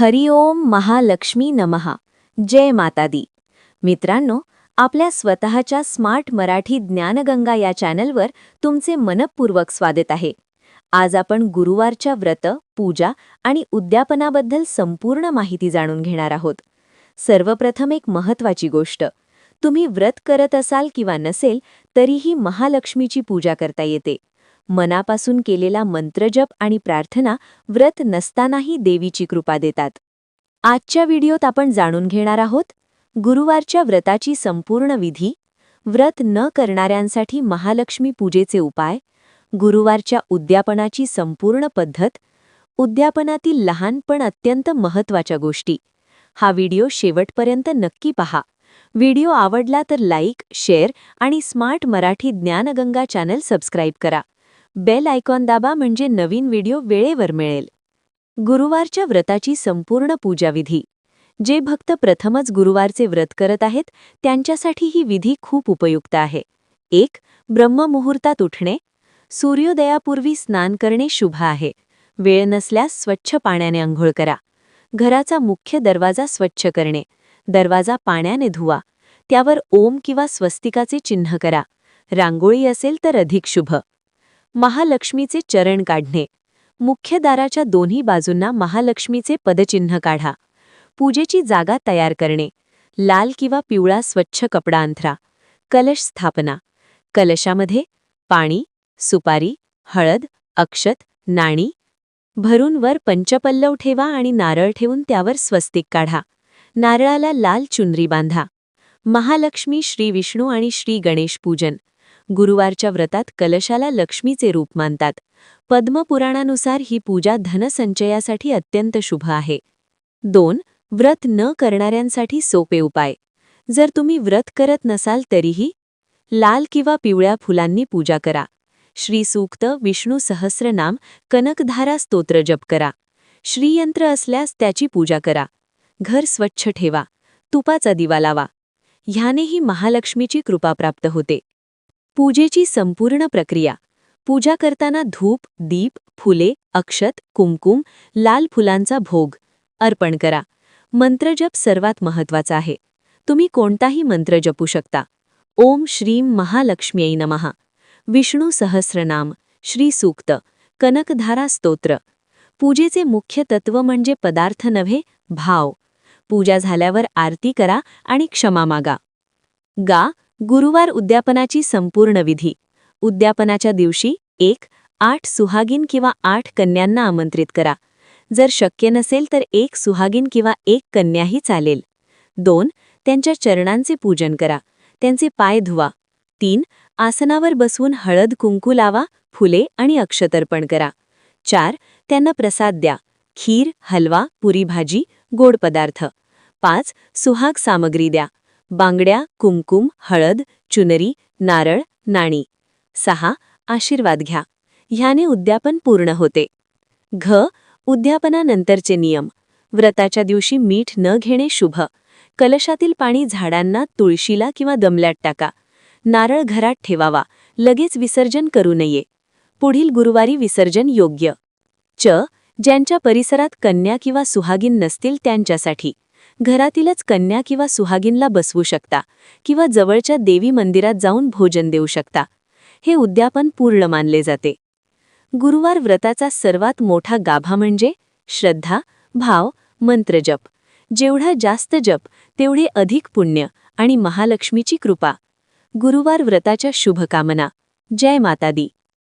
हरिओम महालक्ष्मी नमहा जय माता दी मित्रांनो आपल्या स्वतःच्या स्मार्ट मराठी ज्ञानगंगा या चॅनलवर तुमचे मनपूर्वक स्वागत आहे. आज आपण गुरुवारच्या व्रत पूजा आणि उद्यापनाबद्दल संपूर्ण माहिती जाणून घेणार आहोत. सर्वप्रथम एक महत्वाची गोष्ट. तुम्ही व्रत करत असाल किंवा नसेल तरीही महालक्ष्मीची पूजा करता येते. मनापासून केलेला मंत्रजप आणि प्रार्थना व्रत नसतानाही देवीची कृपा देतात. आजच्या व्हिडिओत आपण जाणून घेणार आहोत गुरुवारच्या व्रताची संपूर्ण विधी व्रत न करणाऱ्यांसाठी महालक्ष्मी पूजेचे उपाय गुरुवारच्या उद्यापनाची संपूर्ण पद्धत उद्यापनातील लहान पण अत्यंत महत्त्वाच्या गोष्टी. हा व्हिडिओ शेवटपर्यंत नक्की पहा. व्हिडिओ आवडला तर लाईक शेअर आणि smart Marathi Dnyanganga channel subscribe करा. बेल आयकॉन दाबा म्हणजे नवीन व्हिडिओ वेळेवर मिळेल. गुरुवारच्या व्रताची संपूर्ण पूजाविधी. जे भक्त प्रथमच गुरुवारचे व्रत करत आहेत त्यांच्यासाठी ही विधी खूप उपयुक्त आहे. एक ब्रह्ममुहूर्तात उठणे. सूर्योदयापूर्वी स्नान करणे शुभ आहे. वेळ नसल्यास स्वच्छ पाण्याने अंघोळ करा. घराचा मुख्य दरवाजा स्वच्छ करणे. दरवाजा पाण्याने धुवा. त्यावर ओम किंवा स्वस्तिकाचे चिन्ह करा. रांगोळी असेल तर अधिक शुभ. महालक्ष्मीचे चरण काढणे. मुख्य दाराच्या दोन्ही बाजूंना महालक्ष्मीचे पदचिन्ह काढा. पूजेची जागा तयार करणे. लाल किंवा पिवळा स्वच्छ कपडा अंथरा. कलश स्थापना. कलशामध्ये पाणी सुपारी हळद अक्षत नाणी. भरून वर पंचपल्लव ठेवा आणि नारळ ठेवून त्यावर स्वस्तिक काढा. नारळाला लाल चुनरी बांधा. महालक्ष्मी श्री विष्णू आणि श्री गणेश पूजन. गुरुवारच्या व्रतात कलशाला लक्ष्मीचे रूप मानतात. पद्मपुराणानुसार ही पूजा धनसंचयासाठी अत्यंत शुभ आहे. दोन व्रत न करणाऱ्यांसाठी सोपे उपाय. जर तुम्ही व्रत करत नसाल तरीही लाल किंवा पिवळ्या फुलांनी पूजा करा. श्रीसूक्त विष्णू सहस्रनाम कनकधारा स्तोत्र जप करा. श्रीयंत्र असल्यास त्याची पूजा करा. घर स्वच्छ ठेवा. तुपाचा दिवा लावा. ह्यानेही महालक्ष्मीची कृपा प्राप्त होते. पूजेची संपूर्ण प्रक्रिया. पूजा करताना धूप दीप फुले अक्षत कुमकुम लाल फुलांचा भोग. अर्पण करा. मंत्रजप सर्वात महत्त्वाचा आहे. तुम्ही कोणताही मंत्र जपू शकता. ओम श्रीम महालक्ष्म्यै नमहा विष्णू सहस्रनाम. श्री सूक्त. कनकधारा स्तोत्र. पूजेचे मुख्य तत्व म्हणजे पदार्थ नव्हे भाव. पूजा झाल्यावर आरती करा आणि क्षमा मागा. गा गुरुवार उद्यापनाची संपूर्ण विधी. उद्यापनाच्या दिवशी एक आठ सुहागीन किंवा आठ कन्यांना आमंत्रित करा. जर शक्य नसेल तर एक सुहागीन किंवा एक कन्याही चालेल. दोन त्यांच्या चरणांचे पूजन करा. त्यांचे पाय धुवा. तीन आसनावर बसवून हळद कुंकू लावा फुले आणि अक्षतर्पण करा. चार त्यांना प्रसाद द्या. खीर हलवा पुरी भाजी गोड पदार्थ. पाच सुहाग सामग्री द्या. बांगड्या कुमकुम हळद चुनरी नारळ नाणी. सहा आशीर्वाद घ्या. ह्याने उद्यापन पूर्ण होते. घ उद्यापनानंतरचे नियम. व्रताच्या दिवशी मीठ न घेणे शुभ. कलशातील पाणी झाडांना तुळशीला किंवा दमल्यात टाका. नारळ घरात ठेवावा. लगेच विसर्जन करू नये. पुढील गुरुवारी विसर्जन योग्य. च ज्यांच्या परिसरात कन्या किंवा सुहागीन नसतील त्यांच्यासाठी. घरातीलच कन्या किंवा सुहागिनला बसवू शकता किंवा जवळच्या देवी मंदिरात जाऊन भोजन देऊ शकता. हे उद्यापन पूर्ण मानले जाते. गुरुवार व्रताचा सर्वात मोठा गाभा म्हणजे श्रद्धा भाव मंत्रजप जेवढा जास्त जप तेवढे अधिक पुण्य आणि महालक्ष्मीची कृपा. गुरुवार व्रताच्या शुभकामना. जय माता दी.